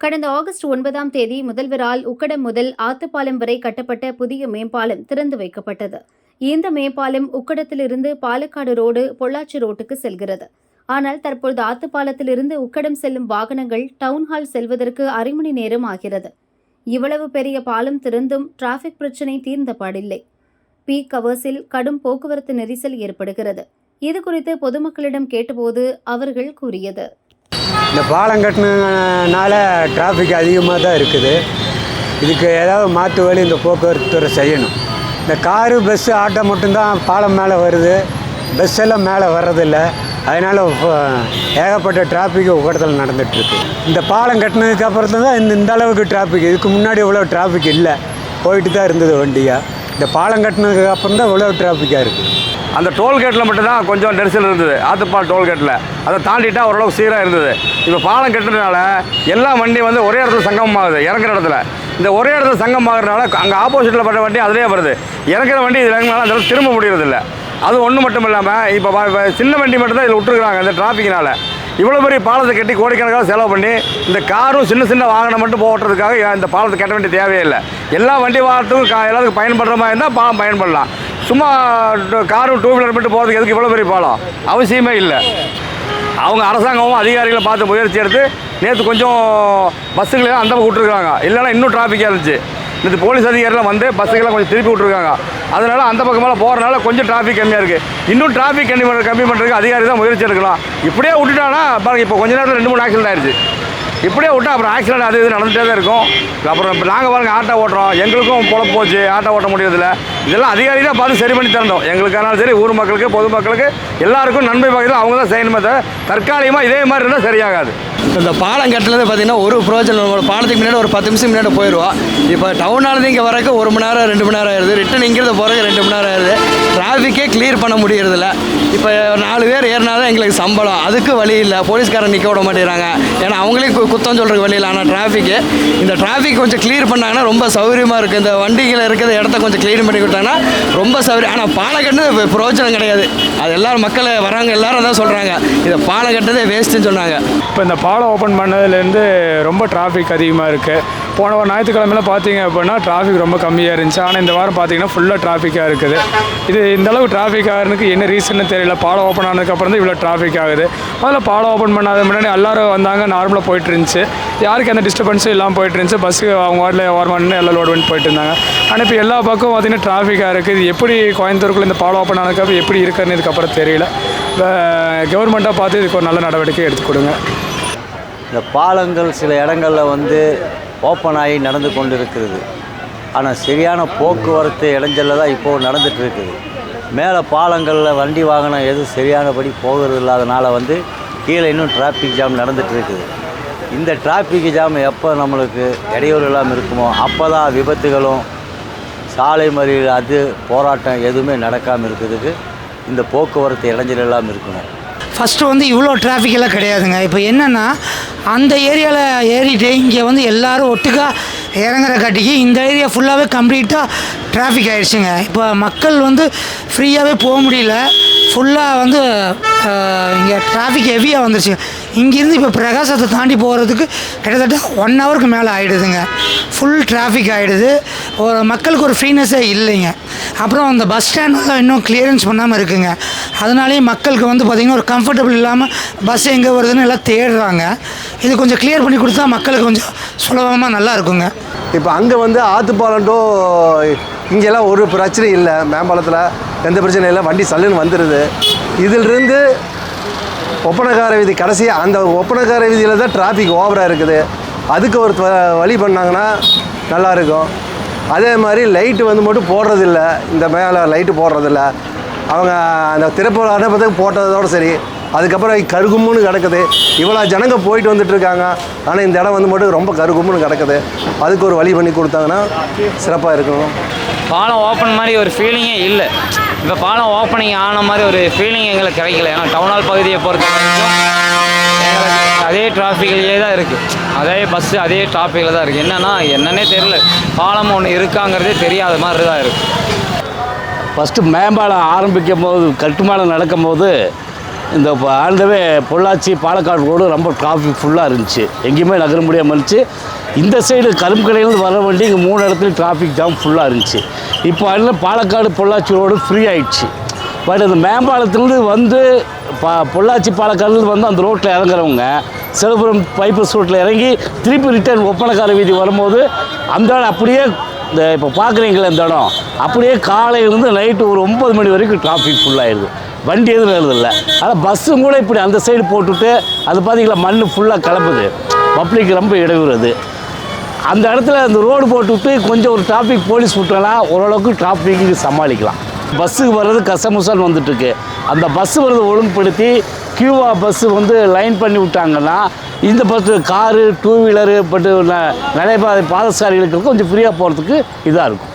கடந்த ஆகஸ்ட் ஒன்பதாம் தேதி முதல்வரால் உக்கடம் முதல் ஆத்துப்பாலம் வரை கட்டப்பட்ட புதிய மேம்பாலம் திறந்து வைக்கப்பட்டது. இந்த மேம்பாலம் உக்கடத்திலிருந்து பாலக்காடு ரோடு பொள்ளாச்சி ரோட்டுக்கு செல்கிறது. ஆனால் தற்பொழுது ஆத்துப்பாலத்திலிருந்து உக்கடம் செல்லும் வாகனங்கள் டவுன்ஹால் செல்வதற்கு அரை மணி நேரம் ஆகிறது. இவ்வளவு பெரிய பாலம் திறந்தும் டிராஃபிக் பிரச்சினை தீர்ந்தபாடில்லை பீக் கவர்ஸில் கடும் போக்குவரத்து நெரிசல் ஏற்படுகிறது. இது குறித்து பொதுமக்களிடம் கேட்டபோது அவர்கள் கூறியது. இந்த பாலம் கட்டினனால டிராஃபிக் அதிகமாக தான் இருக்குது. இதுக்கு ஏதாவது மாற்று வழி இந்த போக்குவரத்து துறை செய்யணும். இந்த காரு பஸ்ஸு ஆட்டோ மட்டும்தான் பாலம் மேலே வருது. பஸ் எல்லாம் மேலே வர்றதில்லை. அதனால் ஏகப்பட்ட டிராஃபிக் உக்கடத்தில் நடந்துகிட்ருக்கு இந்த பாலம் கட்டினதுக்கு அப்புறம் தான் இந்த இந்த அளவுக்கு டிராஃபிக் இதுக்கு முன்னாடி இவ்வளோ டிராஃபிக் இல்லை. போயிட்டு தான் இருந்தது வண்டியாக இந்த பாலம் கட்டினதுக்கு அப்புறம் தான் இவ்வளோ டிராஃபிக்காக இருக்குது அந்த டோல்கேட்டில் மட்டும்தான் கொஞ்சம் நெரிசல் இருந்தது. ஆத்துப்பால் டோல்கேட்டில் அதை தாண்டிட்டா ஓரளவுக்கு சீராக இருந்தது. இப்போ பாலம் கட்டுறதுனால எல்லா வண்டியும் வந்து ஒரே இடத்துல சங்கமம் ஆகுது இறங்குற இடத்துல. இந்த ஒரே இடத்துல சங்கம் ஆகுறதுனால அங்கே ஆப்போசிட்டில் பட்ட வண்டி அதிலே வருது. இறக்குற வண்டி இதில் இறங்கினாலும் அந்த இடத்துல திரும்ப முடியறதில்ல. அது ஒன்று மட்டும் இல்லாமல் இப்போ சின்ன வண்டி மட்டும்தான் இதில் விட்டுருக்குறாங்க இந்த டிராஃபிக்னால இவ்வளோ பெரிய பாலத்தை கட்டி கோடிக்கணக்காக செலவு பண்ணி இந்த காரும் சின்ன சின்ன வாகனம் மட்டும் போட்டுறதுக்காக இந்த பாலத்தை கட்ட வேண்டிய தேவையே இல்லை. எல்லா வண்டி வாகனத்துக்கும் எல்லாத்துக்கும் பயன்படுற மாதிரி இருந்தால் பாலம் பயன்படலாம். சும்மா காரும் டூ வீலர் மட்டும் போகிறதுக்கு எதுக்கு இவ்வளோ பெரிய பாலம்? அவசியமே இல்லை. அவங்க அரசாங்கமும் அதிகாரிகளும் பார்த்து முயற்சி எடுத்து நேற்று கொஞ்சம் பஸ்ஸுகளெல்லாம் அந்த பக்கம் விட்டுருக்காங்க. இல்லைன்னா இன்னும் டிராஃபிக்காக இருந்துச்சு நேற்று போலீஸ் அதிகாரிலாம் வந்து பஸ்ஸுக்கெல்லாம் கொஞ்சம் திருப்பி விட்ருக்காங்க அதனால அந்த பக்கமெல்லாம் போகிறனால கொஞ்சம் டிராஃபிக் கம்மியாக இருக்குது இன்னும் டிராஃபிக் கம்மி பண்ண கம்மி பண்ணுறதுக்கு அதிகாரி தான் முயற்சி எடுக்கலாம். இப்படியே விட்டுட்டானா பாருங்க இப்போ கொஞ்ச நேரத்தில் ரெண்டு மூணு ஆக்சிடென்ட் ஆயிடுச்சு இப்படியே விட்டா அப்புறம் ஆக்சிடென்ட் அது இது நடந்துகிட்டே தான் இருக்கும். அப்புறம் இப்போ நாங்கள் பாருங்கள் ஆட்டோ ஓட்டுறோம். எங்களுக்கும் பொழப்பு போச்சு. ஆட்டோ ஓட்ட முடியறதில்ல. இதெல்லாம் அதிகாரி தான் பார்த்து சரி பண்ணி தரணும். எங்களுக்கானாலும் சரி ஊர் மக்களுக்கு பொதுமக்களுக்கு எல்லாருக்கும் நன்மை வகையில் அவங்க தான் செய்யணுமே தவிர தற்காலிகமாக இதே மாதிரி இருந்தால் சரியாகாது. இந்த பாலம் கட்டுறது பார்த்தீங்கன்னா ஒரு பிரோஜனம் ஒரு பாலத்துக்கு முன்னாடி ஒரு பத்து நிமிஷம் முன்னாடி போயிடுவோம் இப்போ டவுனாலேருந்து இங்கே வரக்கு ஒரு மணி நேரம் ரெண்டு மணி நேரம் ஆயிடுது ரிட்டன் இங்கிறது போகிறக்கு ரெண்டு மணி நேரம் ஆயிடுது டிராஃபிக்கே கிளியர் பண்ண முடியறதில்ல. இப்போ நாலு பேர் ஏறினா தான் எங்களுக்கு சம்பளம். அதுக்கு வழி இல்லை. போலீஸ்காரன் நிற்க விட மாட்டேங்கிறாங்க. ஏன்னா அவங்களே கு- குத்தம் சொல்கிறதுக்கு வழி இல்லை. ஆனால் டிராஃபிக்கு இந்த டிராஃபிக் கொஞ்சம் கிளியர் பண்ணாங்கன்னா ரொம்ப சௌகரியமாக இருக்குது இந்த வண்டிகளை இருக்கிற இடத்த கொஞ்சம் க்ளீன் பண்ணி கொடுத்தாங்கன்னா ரொம்ப சௌகரியம் ஆனால் பாலம் கட்டுறது பிரோஜனம் கிடையாது. அது எல்லோரும் மக்கள் வராங்க எல்லாரும் தான் சொல்கிறாங்க இதை பாலம் கட்டுறதே வேஸ்ட்டுன்னு சொன்னாங்க. இப்போ இந்த பாலம் ஓப்பன் பண்ணதுலேருந்து ரொம்ப டிராஃபிக் அதிகமாக இருக்குது போன வாரம் ஞாயிற்றுக்கிழமையில பார்த்தீங்க அப்படின்னா டிராஃபிக் ரொம்ப கம்மியாக இருந்துச்சு. ஆனால் இந்த வாரம் பார்த்தீங்கன்னா ஃபுல்லாக டிராஃபிக்காக இருக்குது. இது இந்த அளவு டிராஃபிக் ஆகிறதுக்கு என்ன ரீசன்னு தெரியல. பாலம் ஓப்பன் ஆனதுக்கப்புறம் தான் இவ்வளோ டிராஃபிக் ஆகுது. முதல்ல பாலம் ஓப்பன் பண்ணாத முன்னாடி எல்லோரும் வந்தாங்க. நார்மலாக போயிட்டு இருந்துச்சு. யாருக்கு எந்த டிஸ்டர்பன்ஸும் இல்லாமல் போயிட்டு இருந்துச்சு. பஸ்ஸு அவங்க வாட்டில் ஓரமாக எல்லாம் லோட் பண்ணி போயிட்டு இருந்தாங்க. ஆனால் இப்போ எல்லா பக்கம் பார்த்தீங்கன்னா டிராஃபிக்காக இருக்குது இது எப்படி கோயம்புத்தூருக்குள்ள இந்த பாலம் ஓப்பன் ஆனதுக்கப்புறம் எப்படி இருக்குன்னு இதுக்கப்புறம் தெரியல. கவர்மெண்ட்டாக பார்த்து இதுக்கு ஒரு நல்ல நடவடிக்கை எடுத்து கொடுங்க. இந்த பாலங்கள் சில இடங்களில் வந்து ஓப்பன் ஆகி நடந்து கொண்டு இருக்கிறது ஆனால் சரியான போக்குவரத்து இடைஞ்சலில் தான் இப்போது நடந்துட்டு இருக்குது. மேலே பாலங்களில் வண்டி வாகனம் எதுவும் சரியானபடி போகிறது இல்லாதனால வந்து கீழே இன்னும் டிராஃபிக் ஜாம் நடந்துட்டு இருக்குது. இந்த டிராஃபிக் ஜாம் எப்போ நம்மளுக்கு இடையூறு இல்லாமல் இருக்குமோ அப்போ தான் விபத்துகளும் சாலை மறியல் அது போராட்டம் எதுவுமே நடக்காமல் இருக்கிறதுக்கு இந்த போக்குவரத்து இடைஞ்சல் இல்லாமல் இருக்கணும். ஃபஸ்ட்டு வந்து இவ்வளோ டிராஃபிக் எல்லாம் கிடையாதுங்க. இப்போ என்னென்னா அந்த ஏரியாவில் ஏறிட்டு இங்கே வந்து எல்லோரும் ஒட்டுக்கா இறங்குற காட்டிக்கு இந்த ஏரியா ஃபுல்லாகவே கம்ப்ளீட்டாக டிராஃபிக் ஆகிடுச்சுங்க இப்போ மக்கள் வந்து ஃப்ரீயாகவே போக முடியல. ஃபுல்லாக வந்து இங்கே டிராஃபிக் ஹெவியாக வந்துருச்சு. இங்கேருந்து இப்போ பிரகாசத்தை தாண்டி போகிறதுக்கு கிட்டத்தட்ட ஒன் ஹவருக்கு மேலே ஆகிடுதுங்க ஃபுல் டிராஃபிக் ஆகிடுது ஒரு மக்களுக்கு ஒரு ஃப்ரீனஸே இல்லைங்க. அப்புறம் அந்த பஸ் ஸ்டாண்டெல்லாம் இன்னும் கிளியரன்ஸ் பண்ணாமல் இருக்குங்க. அதனாலேயே மக்களுக்கு வந்து பார்த்திங்கன்னா ஒரு கம்ஃபர்டபுள் இல்லாமல் பஸ் எங்கே வருதுன்னு எல்லாம் தேடுறாங்க. இது கொஞ்சம் கிளியர் பண்ணி கொடுத்தா மக்களுக்கு கொஞ்சம் சுலபமாக நல்லா இருக்குங்க. இப்போ அங்கே வந்து ஆத்துப்பாலம் டு இங்கெல்லாம் ஒரு பிரச்சனையும் இல்லை. மேம்பாலத்தில் எந்த பிரச்சனையும் இல்லை வண்டி சல்லுன்னு வந்துடுது இதிலிருந்து ஒப்பனக்கார விதி கடைசி அந்த ஒப்பனக்கார விதியில் தான் டிராஃபிக் ஓவராக இருக்குது. அதுக்கு ஒரு வழி பண்ணாங்கன்னா நல்லா இருக்கும். அதே மாதிரி லைட்டு வந்து மட்டும் போடுறதில்ல. இந்த மேலே லைட்டு போடுறதில்ல. அவங்க அந்த திறப்பு அனுப்பத்துக்கு போட்டதோட சரி. அதுக்கப்புறம் கருகும்னு கிடக்குது. இவ்வளோ ஜனங்க போயிட்டு வந்துட்டுருக்காங்க ஆனால் இந்த இடம் வந்து மட்டும் ரொம்ப கருகும்னு கிடக்குது. அதுக்கு ஒரு வழி பண்ணி கொடுத்தாங்கன்னா சிறப்பாக இருக்கும். பாலம் ஓப்பன் மாதிரி ஒரு ஃபீலிங்கே இல்லை. இப்போ பாலம் ஓப்பனிங் ஆன மாதிரி ஒரு ஃபீலிங் எங்களுக்கு கிடைக்கல. ஏன்னா டவுனால் பகுதியை பொறுத்த வரைக்கும் அதே டிராஃபிக்லேயே தான் இருக்குது அதே பஸ்ஸு அதே டிராஃபிக்கில் தான் இருக்குது என்னன்னா என்னன்னே தெரியல. பாலம் ஒன்று இருக்காங்கிறதே தெரியாத மாதிரி தான் இருக்குது ஃபஸ்ட்டு மேம்பாலம் ஆரம்பிக்கும் போது கட்டுமானம் நடக்கும் போது இந்த ஆண்டவே பொள்ளாச்சி பாலக்காடு ரோடு ரொம்ப டிராஃபிக் ஃபுல்லாக இருந்துச்சு. எங்கேயுமே நகர முடியாமல் இருந்துச்சு. இந்த சைடு கரும்புக்கடையிலேருந்து வர வண்டி இங்கே மூணு இடத்துல டிராஃபிக் ஜாம் ஃபுல்லாக இருந்துச்சு. இப்போ அதில் பாலக்காடு பொள்ளாச்சி ரோடு ஃப்ரீ ஆயிடுச்சு. பட் அந்த மேம்பாலத்துலேருந்து வந்து பா பொள்ளாச்சி பாலக்காடுலேருந்து வந்து அந்த ரோட்டில் இறங்குறவங்க சிலபுரம் பைப்பஸ் ரோட்டில் இறங்கி திருப்பி ரிட்டர்ன் ஒப்பனக்கார வீதி வரும்போது அந்த இடம் அப்படியே இந்த இப்போ பார்க்குறீங்களே இந்த இடம். அப்படியே காலையிலேருந்து நைட்டு ஒரு ஒம்பது மணி வரைக்கும் டிராஃபிக் ஃபுல்லாகிடுது வண்டி எதுவும் எழுதில்ல ஆனால் பஸ்ஸும் கூட இப்படி அந்த சைடு போட்டுட்டு அது பார்த்தீங்களா மண் ஃபுல்லாக கிளப்புது பப்ளிக் ரொம்ப இடையூறுது. அந்த இடத்துல அந்த ரோடு போட்டுவிட்டு கொஞ்சம் ஒரு டிராஃபிக் போலீஸ் விட்டோன்னா ஓரளவுக்கு டிராஃபிக்கு சமாளிக்கலாம். பஸ்ஸுக்கு வர்றது கசமுசான்னு வந்துட்டுருக்கு. அந்த பஸ்ஸு வர்றது ஒழுங்குபடுத்தி கியூவா பஸ்ஸு வந்து லைன் பண்ணி விட்டாங்கன்னா இந்த பஸ்ஸு காரு டூ வீலரு பட்டு ந- நடைபாதை பாதசாரிகளுக்கு கொஞ்சம் ஃப்ரீயாக போகிறதுக்கு இதாக இருக்கும்.